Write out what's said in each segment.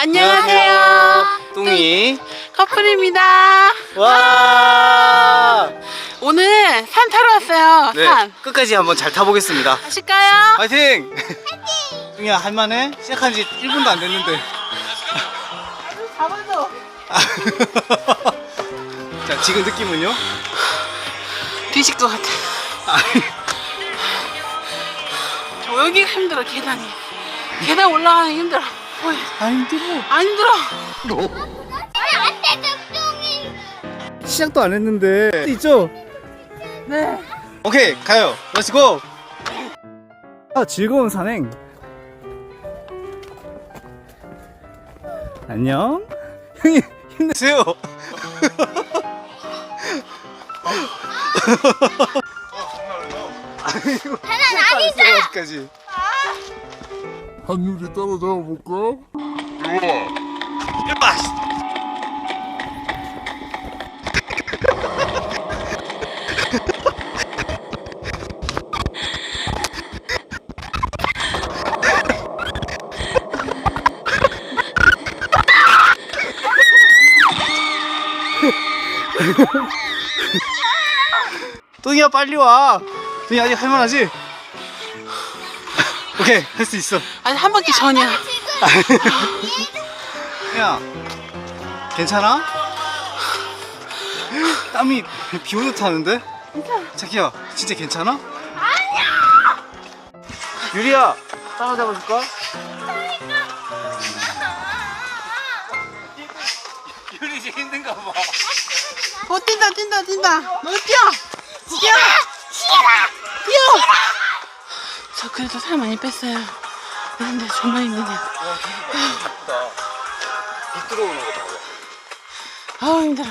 안녕하세요. 뚱이. 커플입니다. 와. 오늘 산 타러 왔어요. 네. 산. 끝까지 한번 잘 타보겠습니다. 가실까요? 파이팅! 뚱이야 할만해? 시작한 지 1분도 안 됐는데. 잡아줘. 자 지금 느낌은요? 뒤질 것 같아. 어, 여기가 힘들어 계단이. 계단 올라가는 게 힘들어. 어이, 아 힘들어. 안 힘들어. 시작도 안 했는데. 있죠? 네. 오케이 가요. 렛츠고. 아 즐거운 산행. 안녕. 형님 힘내세요. 아이고. 아니죠. 아직까지. 한유리 따라잡아 볼까? 일바. 뚱이야 빨리 와. 뚱이 아직 할만하지? 오케이 할 수 있어. 아니 한 바퀴 전이야. 야, 괜찮아? 땀이 비 오듯 하는데? 자기야, 진짜 괜찮아? 아니야! 유리야, 따라 잡아줄까? 유리 이제 힘든가 봐. 어 뛴다 뛴다 뛴다. 너 뛰어. 뛰어. 그래도 살 많이 뺐어요. 근데 정말 힘드네요. 와, 되게 예쁘다. 비 들어오는 거 봐. 아우 힘들어.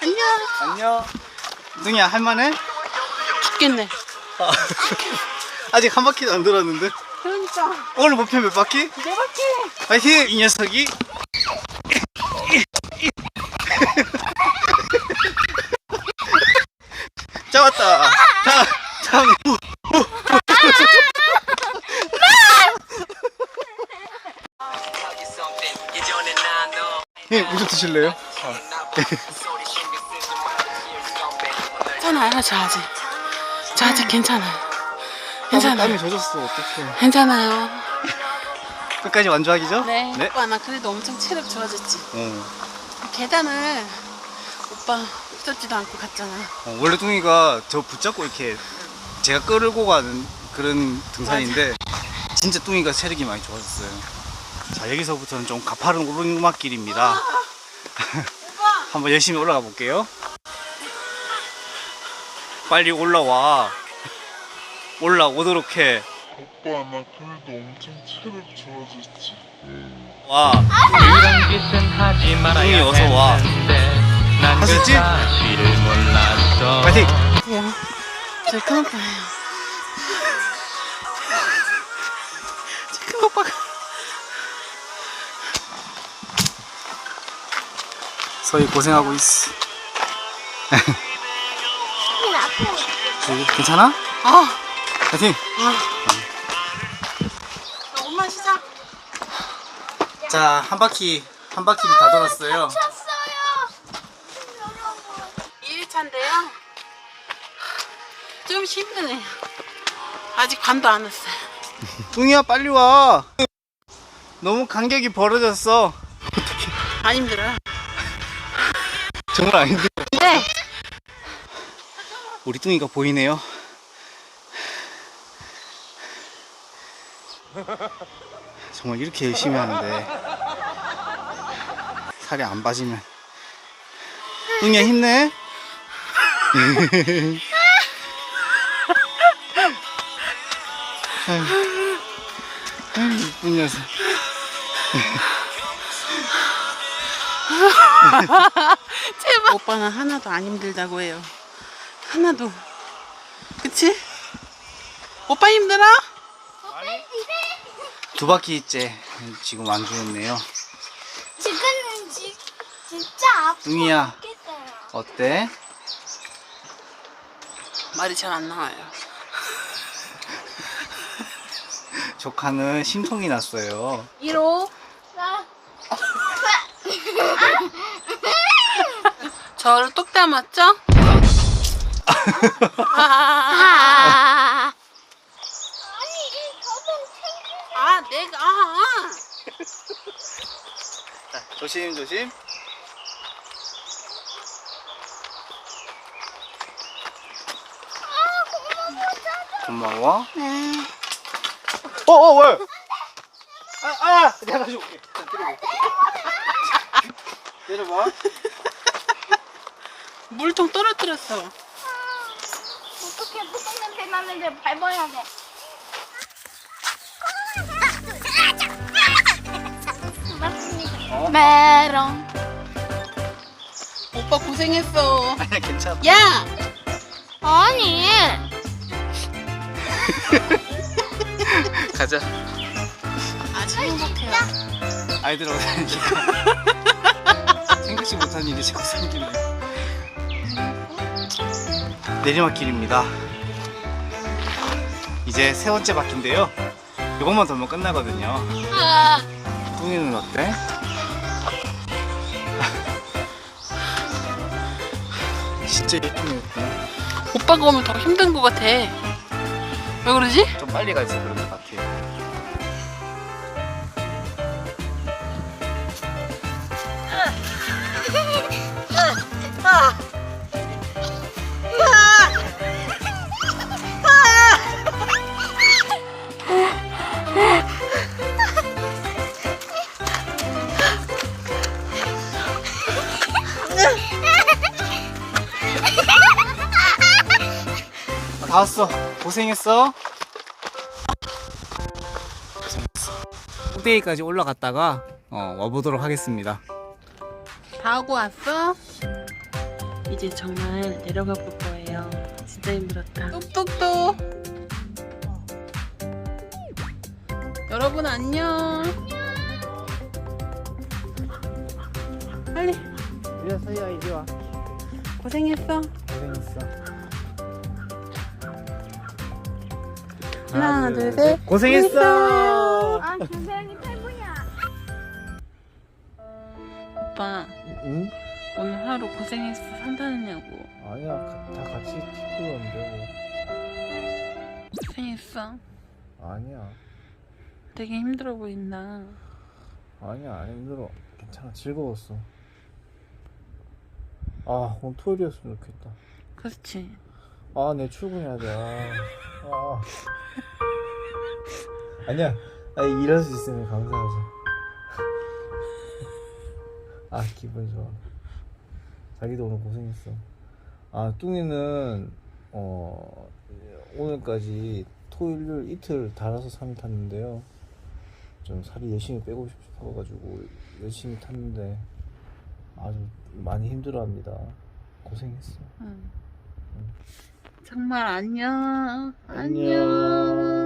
안녕. 안녕. 능이야, 할만해? 죽겠네. 아, 아직 한 바퀴도 안 돌았는데? 그러니까 오늘 목표 몇 바퀴? 네 바퀴. 파이팅! 이 녀석이 잡았다. 자, 자, 후, 후. 예, 무슨 드실래요? 괜찮아요 저 아직. 저 아직 괜찮아요. 땀이 괜찮아요. 젖었어. 어떡해. 괜찮아요. 끝까지 완주하기죠? 네. 네. 오빠 나 그래도 엄청 체력 좋아졌지. 어. 계단을 오빠 무섭지도 않고 갔잖아. 어, 원래 뚱이가 저 붙잡고 이렇게 제가 끌고 가는 그런 등산인데 진짜 뚱이가 체력이 많이 좋아졌어요. 자 여기서부터는 좀 가파른 오르막길입니다. 한번 열심히 올라가 볼게요. 빨리 올라와. 올라오도록 해. 오빠 나 그래도 엄청 체력 좋아졌지 와. 형이 어서 와. 할수 있지? 파이팅! 큰 오빠예요. 큰 오빠가 서희 고생하고 있어. 저기 괜찮아? 아, 파이팅! 자, 옷만 시작. 자, 한 바퀴, 한 바퀴를 다 돌았어요. 2일차인데요. 힘드네요. 아직 관도 안 왔어요. 뚱이야, 빨리 와. 너무 간격이 벌어졌어. 안 힘들어요. 정말 안 힘들어. 네. 우리 뚱이가 보이네요. 정말 이렇게 열심히 하는데 살이 안 빠지면 뚱이야 힘내. 아유, 아유, 이쁜 녀석. 제발. 오빠는 하나도 안 힘들다고 해요. 하나도. 그치? 오빠 힘들어? 두 바퀴째 지금 완주했네요. 지금은 지, 진짜 아프고. 죽겠어요. 어때? 말이 잘 안 나와요. 조카는 심통이 났어요. 1호. 나 저를 똑 닮았죠? 아, 아. 챙겨. 아, 내가. 아, 자, 조심 조심. 고마워. 네. 어, 어, 왜? 아, 아, 내가 가져올게. 자, 들어봐. 내려봐. 물통 떨어뜨렸어. 어떻게 무슨 냄새 나는데 밟아야 돼. 맞습니다. 메롱. 오빠 고생했어. 아니야, 괜찮아. 야! 아니. 가자. 아주 행복해요. 아이들 오다니까. 생각지 못한 일이 자꾸 생기네. 내리막길입니다. 이제 세 번째 바퀴인데요. 이것만 더면 끝나거든요. 뚱이는 어때? 진짜 예쁘네요. 오빠가 오면 더 힘든 것 같아. 왜 그러지? 좀 빨리 그런 것 다 왔어. 고생했어. 고생했어. 꼭대기까지 올라갔다가 어, 와보도록 하겠습니다. 다 하고 왔어? 이제 정말 내려가 볼 거예요. 진짜 힘들었다. 똑똑똑. 여러분 안녕. 빨리 이리 서희야 이리 와. 고생했어. 고생했어. 하나, 둘, 셋. 고생했어. 아, 김세현이 탈부야. 오빠 응? 오늘 하루 고생했어. 산다느냐고. 아니야 다 같이 티끌었는데 고생했어. 뭐. 아니야 되게 힘들어 보인다. 아니야 안 힘들어. 괜찮아 즐거웠어. 아 오늘 토요일이었으면 좋겠다. 그렇지. 아, 내 출근해야 돼. 아, 아. 아니야. 아, 일할 수 있으면 감사하죠. 아, 기분 좋아. 자기도 오늘 고생했어. 아, 뚱이는, 어, 오늘까지 토요일 이틀 달아서 3일 탔는데요. 좀 살이 열심히 빼고 싶어가지고 열심히 탔는데 아주 많이 힘들어 합니다. 고생했어. 응. 정말 안녕. 안녕.